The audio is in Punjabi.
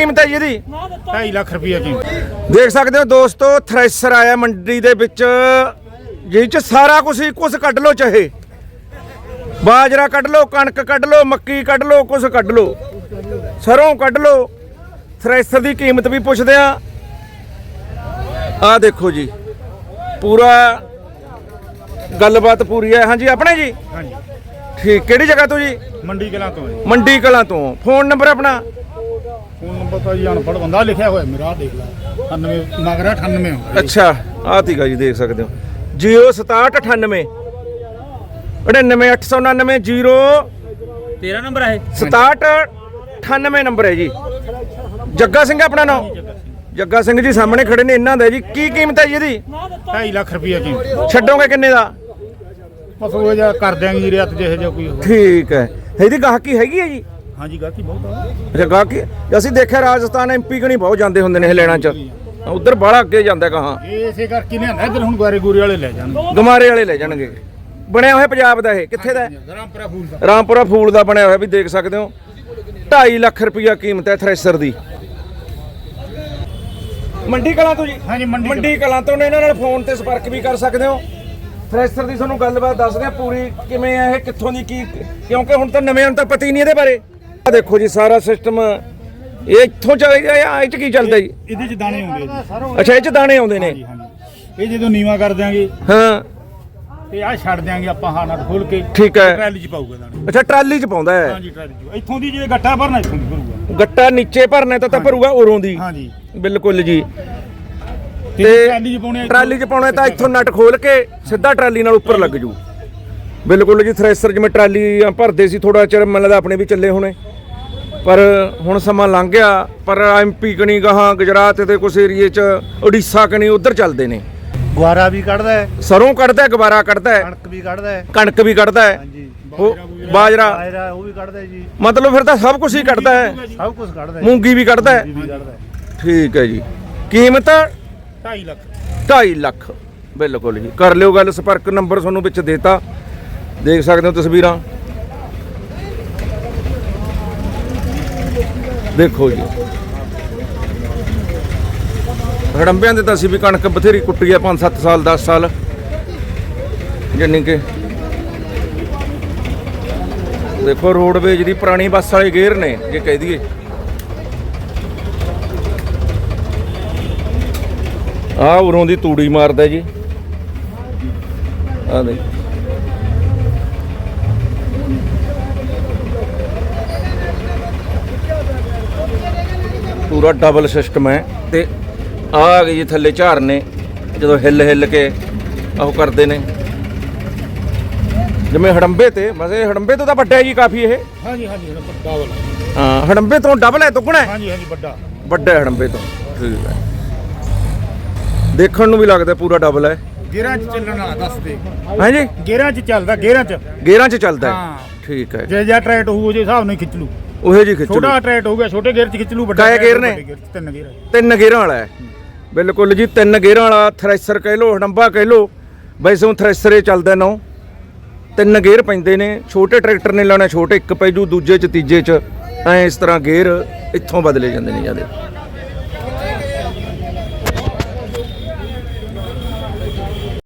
ਕੀਮਤ ਹੈ ਜੀ ਇਹਦੀ 2.5 ਲੱਖ ਰੁਪਏ ਕੀ। ਦੇਖ ਸਕਦੇ ਹੋ ਦੋਸਤੋ ਥ੍ਰੈਸ਼ਰ ਆਇਆ ਮੰਡੀ ਦੇ ਵਿੱਚ। ਜਿਹ ਚ ਸਾਰਾ ਕੁਝ ਹੀ ਕੁਝ ਕੱਢ ਲੋ ਚਾਹੇ। ਬਾਜਰਾ ਕੱਢ ਲੋ ਕਣਕ ਕੱਢ ਲੋ ਮੱਕੀ ਕੱਢ ਲੋ ਕੁਝ ਕੱਢ ਲੋ ਸਰੋਂ ਕੱਢ ਲੋ ਥ੍ਰੈਸ਼ਰ ਦੀ ਕੀਮਤ ਵੀ ਪੁੱਛਦੇ ਆ ਆ ਦੇਖੋ ਜੀ ਪੂਰਾ ਗੱਲਬਾਤ ਪੂਰੀ ਹੈ। ਹਾਂਜੀ ਆਪਣੇ ਜੀ? ਹਾਂਜੀ। ਠੀਕ ਕਿਹੜੀ ਜਗ੍ਹਾ ਤੋਂ ਜੀ? ਮੰਡੀ ਕਲਾਂ ਤੋਂ। ਮੰਡੀ ਕਲਾਂ ਤੋਂ। ਫੋਨ ਨੰਬਰ ਆਪਣਾ? ਫੋਨ ਨੰਬਰ ਤਾਂ ਜੀ ਅਨਪੜ੍ਹ ਬੰਦਾ ਲਿਖਿਆ ਹੋਇਆ ਮੇਰਾ ਆਹ ਦੇਖ ਲੈ। 98 ਮਗਰਾ 98 ਹੁੰਦਾ ਜੀ। ਅੱਛਾ ਆਹ ਤੀਗਾ ਜੀ ਦੇਖ ਸਕਦੇ ਹੋ। ਜੀਓ 6798 99899 0 ਤੇਰਾ ਨੰਬਰ ਹੈ 6798 ਨੰਬਰ ਹੈ ਜੀ। ਜੱਗਾ ਸਿੰਘ ਆਪਣਾ ਨਾਮ? ਜੱਗਾ ਸਿੰਘ ਜੀ ਸਾਹਮਣੇ ਖੜੇ ਨੇ ਇਹਨਾਂ ਦਾ ਜੀ। ਕੀ ਕੀਮਤ ਹੈ ਜੀ ਇਹਦੀ? 2.5 ਲੱਖ ਰੁਪਏ ਕੀ ਛੱਡੋਗੇ ਕਿੰਨੇ ਦਾ? ਬਸ ਉਹ ਜਿਹਾ ਕਰ ਦਿਆਂਗੇ ਜੀ ਰਿਆਤ ਜਿਹੇ ਜਿਹਾ ਕੋਈ ਹੋਵੇ ਠੀਕ ਹੈ। ਇਹਦੀ ਗਾਹਕੀ ਹੈਗੀ ਹੈ ਜੀ? ਹਾਂਜੀ ਗਾਤੀ ਬਹੁਤ ਆ। ਅੱਛਾ ਗਾਹਕੀ ਅਸੀਂ ਦੇਖਿਆ ਰਾਜਸਥਾਨ ਐਮਪੀ ਕਣੀ ਬਹੁਤ ਜਾਂਦੇ ਹੁੰਦੇ ਨੇ ਇਹ ਲੈਣਾ ਚ। ਉਧਰ ਬਾਹਲਾ ਅੱਗੇ ਜਾਂਦਾ ਕਹਾਂ। ਇਹ ਇਸੇ ਕਰਕੇ ਨਹੀਂ ਆਂਦਾ ਇੱਧਰ ਹੁਣ ਗਾਰੇ ਗੂਰੇ ਵਾਲੇ ਲੈ ਜਾਣਗੇ। ਗਮਾਰੇ ਵਾਲੇ ਲੈ ਜਾਣਗੇ। ਬਣਿਆ ਹੋਇਆ ਪੰਜਾਬ ਦਾ ਇਹ ਕਿੱਥੇ ਦਾ? ਹੈ ਰਾਮਪੁਰਾ ਫੂਲ ਦਾ। ਰਾਮਪੁਰਾ ਫੂਲ ਦਾ ਬਣਿਆ ਹੋਇਆ ਵੀ ਦੇਖ ਸਕਦੇ ਹੋ। 2.5 ਲੱਖ ਰੁਪਇਆ ਕੀਮਤ ਹੈ ਥ੍ਰੈਸ਼ਰ ਦੀ। ਮੰਡੀ ਕਲਾਂ ਤੋਂ ਜੀ? ਹਾਂਜੀ, ਮੰਡੀ। ਮੰਡੀ ਕਲਾਂ ਤੋਂ ਨੇ ਇਹਨਾਂ ਨਾਲ ਫੋਨ ਤੇ ਸੰਪਰਕ ਵੀ ਕਰ ਸਕਦੇ ਹੋ। ਥ੍ਰੈਸ਼ਰ ਦੀ ਤੁਹਾਨੂੰ ਗੱਲਬਾਤ ਦੱਸਦੇ ਆ ਪੂਰੀ ਕਿਵੇਂ ਆ ਇਹ ਕਿੱਥੋਂ ਦੀ ਕੀ ਕਿਉਂਕਿ ਹੁਣ ਤਾਂ ਨਵੇਂ ਨੂੰ ਤਾਂ ਪਤਾ ਹੀ ਨਹੀਂ ਇਹਦੇ ਬਾਰੇ। ਦੇਖੋ ਜੀ ਸਾਰਾ ਸਿਸਟਮ ਇਹ ਇੱਥੋਂ ਚੱਲਦਾ ਇਹ ਚ ਕੀ ਚੱਲਦਾ ਜੀ? ਇਹਦੇ ਚ ਦਾਣੇ ਹੁੰਦੇ ਜੀ। ਅੱਛਾ ਇਹ ਚ ਦਾਣੇ ਆਉਂਦੇ ਨੇ? ਹਾਂਜੀ ਹਾਂਜੀ। ਇਹ ਜਦੋਂ ਨੀਵਾ ਕਰ ਦਿਆਂਗੇ ਹਾਂ। ਤੇ ਆਹ ਛੱਡ ਦਿਆਂਗੇ ਆਪਾਂ ਹਾਂ ਨਾਲ ਖੋਲ ਕੇ ਠੀਕ ਹੈ। ਟਰਾਲੀ ਚ ਪਾਊਗਾ ਦਾਣੇ। ਅੱਛਾ ਟਰਾਲੀ ਚ ਪਾਉਂਦਾ ਹੈ? ਹਾਂਜੀ ਟਰਾਲੀ ਚ। ਇੱਥੋਂ ਦੀ ਜੇ ਗੱਟਾ ਭਰਨਾ ਇੱਥੋਂ ਦੀ ਭਰੂਗਾ। ਗੱਟਾ ਨੀਚੇ ਭਰਨਾ ਤਾਂ ਤਾਂ ਭਰੂਗਾ ਉਰੋਂ ਦੀ? ਹਾਂਜੀ। ਬਿਲਕੁਲ ਜੀ। ਤੇ ਤੇ ਟਰਾਲੀ ਚ ਪਾਉਣੇ ਟਰਾਲੀ 'ਚ ਪਾਉਣਾ ਤਾਂ ਇੱਥੋਂ ਨਟ ਖੋਲ ਕੇ ਸਿੱਧਾ ਟਰਾਲੀ ਨਾਲ ਉੱਪਰ ਲੱਗ ਜੂ। ਬਿਲਕੁਲ ਜੀ ਥ੍ਰੈਸ਼ਰ ਜਿਵੇਂ ਟਰਾਲੀਆਂ ਭਰਦੇ ਸੀ ਥੋੜਾ ਚਿਰ ਮੈਨੂੰ ਲੱਗਦਾ ਆਪਣੇ ਵੀ ਚੱਲੇ ਹੋਣੇ। ਪਰ ਹੁਣ ਸਮਾਂ ਲੰਘ ਗਿਆ ਪਰ ਐਮਪੀ ਕਣੀ ਗਾਹਾਂ ਗੁਜਰਾਤ ਤੇ ਕੁਝ ਏਰੀਏ 'ਚ ਉੜੀਸਾ ਕਣੀ ਉਧਰ ਚੱਲਦੇ ਨੇ। ਗੁਆਰਾ ਵੀ ਕੱਢਦਾ ਹੈ। ਸਰੋਂ ਕੱਢਦਾ ਹੈ, ਗਵਾਰਾ ਕੱਢਦਾ ਹੈ। ਕਣਕ ਵੀ ਕੱਢਦਾ ਹੈ। ਕਣਕ ਵੀ ਕੱਢਦਾ ਹੈ। ਹਾਂਜੀ। ਉਹ ਬਾਜਰਾ। ਉਹ ਵੀ ਕੱਢਦਾ ਹੈ ਜੀ। ਮਤਲਬ ਫਿਰ ਤਾਂ ਸਭ ਕੁਝ ਹੀ ਕੱਢਦਾ ਹੈ। ਸਭ ਕੁਝ ਕੱਢਦਾ ਹੈ। ਮੂੰਗੀ ਵੀ ਕੱਢਦਾ ਹੈ। ਵੀ ਕੱਢਦਾ ਹੈ। ਠੀਕ ਹੈ ਜੀ। ਕੀਮਤ? 2.5 ਲੱਖ। 2.5 ਲੱਖ। ਬਿਲਕੁਲ ਜੀ। ਕਰ ਲਿਓ ਗੱਲ ਸੰਪਰਕ ਨੰਬਰ ਤੁਹਾਨੂੰ ਵਿੱਚ ਦੇਤਾ। ਦੇਖ ਸਕਦੇ ਹੋ ਤਸਵੀਰਾਂ। ਦੇਖੋ ਜੀ। ਹੜੰਬਿਆਂ ਦੇ ਤਾਂ ਅਸੀਂ ਵੀ ਕਣਕ ਬਥੇਰੀ ਕੁੱਟੀ ਆ 5-7 ਸਾਲ 10 ਸਾਲ। ਜਾਨੀ ਕਿ ਦੇਖੋ, ਰੋਡਵੇਜ ਦੀ ਪੁਰਾਣੀ ਬੱਸ ਵਾਲੇ ਗੇਅਰ ਨੇ, ਜੇ ਕਹਿ ਦਈਏ। ਆ ਉਰੋਂ ਦੀ ਤੂੜੀ ਮਾਰਦਾ ਜੀ। ਆ ਦੇ ਪੂਰਾ ਡਬਲ ਸਿਸਟਮ ਹੈ ਤੇ ਆ ਆ ਜੀ ਥੱਲੇ ਝਾਰਨੇ ਜਦੋਂ ਹਿੱਲ ਹਿੱਲ ਕੇ ਉਹ ਕਰਦੇ ਨੇ। ਜਿਵੇਂ ਹੜੰਬੇ ਤੇ ਮਸੇ ਹੜੰਬੇ ਤੋਂ ਤਾਂ ਵੱਡਾ ਹੈ ਜੀ ਕਾਫੀ ਇਹ। ਹਾਂਜੀ ਹਾਂਜੀ ਵੱਡਾ ਵਾਲਾ ਹਾਂ। ਹੜੰਬੇ ਤੋਂ ਡਬਲ ਹੈ ਦੁੱਗਣਾ ਹੈ। ਹਾਂਜੀ ਹਾਂਜੀ ਵੱਡਾ। ਵੱਡਾ ਹੈ ਹੜੰਬੇ ਤੋਂ। ਠੀਕ ਹੈ। ਦੇਖਣ ਨੂੰ ਵੀ ਲੱਗਦਾ ਪੂਰਾ ਡਬਲ ਹੈ। ਗੇਰਾਂ ਚ ਚੱਲਣ ਵਾਲਾ ਦੱਸ ਦੇ। ਹਾਂਜੀ? ਗੇਰਾਂ ਚ ਚੱਲਦਾ ਗੇਰਾਂ ਚ। ਗੇਅਰਾਂ 'ਚ ਚੱਲਦਾ ਹੈ। ਹਾਂ। ਠੀਕ ਹੈ। ਜੇ ਜਾਂ ਟਰੈਟ ਹੋਊ ਜੇ ਹਿਸਾਬ ਨਾਲ ਹੀ ਖਿੱਚ ਲੂ ਉਹੇ ਜੀ ਖਿੱਚ ਲਓ। ਛੋਟਾ ਟਰੈਟ ਹੋਊਗਾ ਛੋਟੇ ਗੇਅਰ ਚ ਖਿੱਚ ਲੂ ਵੱਡਾ ਗੇਅਰ ਨੇ? ਵੱਡੇ ਗੇਅਰ ਚ, ਤਿੰਨ ਗੇਅਰ। ਤਿੰਨ ਗੇਅਰਾਂ ਵਾਲਾ ਹੈ ਬਿਲਕੁਲ ਜੀ ਤਿੰਨ ਗੇਅਰਾਂ ਵਾਲਾ ਥ੍ਰੈਸ਼ਰ ਕਹਿ ਲੋ ਹੜੰਬਾ ਕਹਿ ਲੋ ਵੈਸੇ ਉਹ ਥ੍ਰੈਸ਼ਰ ਹੀ ਚੱਲਦਾ ਨੋ ਤਿੰਨ ਗੇਅਰ ਪੈਂਦੇ ਨੇ ਛੋਟੇ ਟਰੈਕਟਰ ਨੇ ਲਾਉਣਾ ਛੋਟੇ ਇੱਕ ਪੈ ਜੂ ਦੂਜੇ ਚ ਤੀਜੇ ਚ ਐ ਇਸ ਤਰ੍ਹਾਂ ਗੇਅਰ ਇੱਥੋਂ ਬਦਲੇ ਜਾਂਦੇ ਨੇ ਜਿਆਦੇ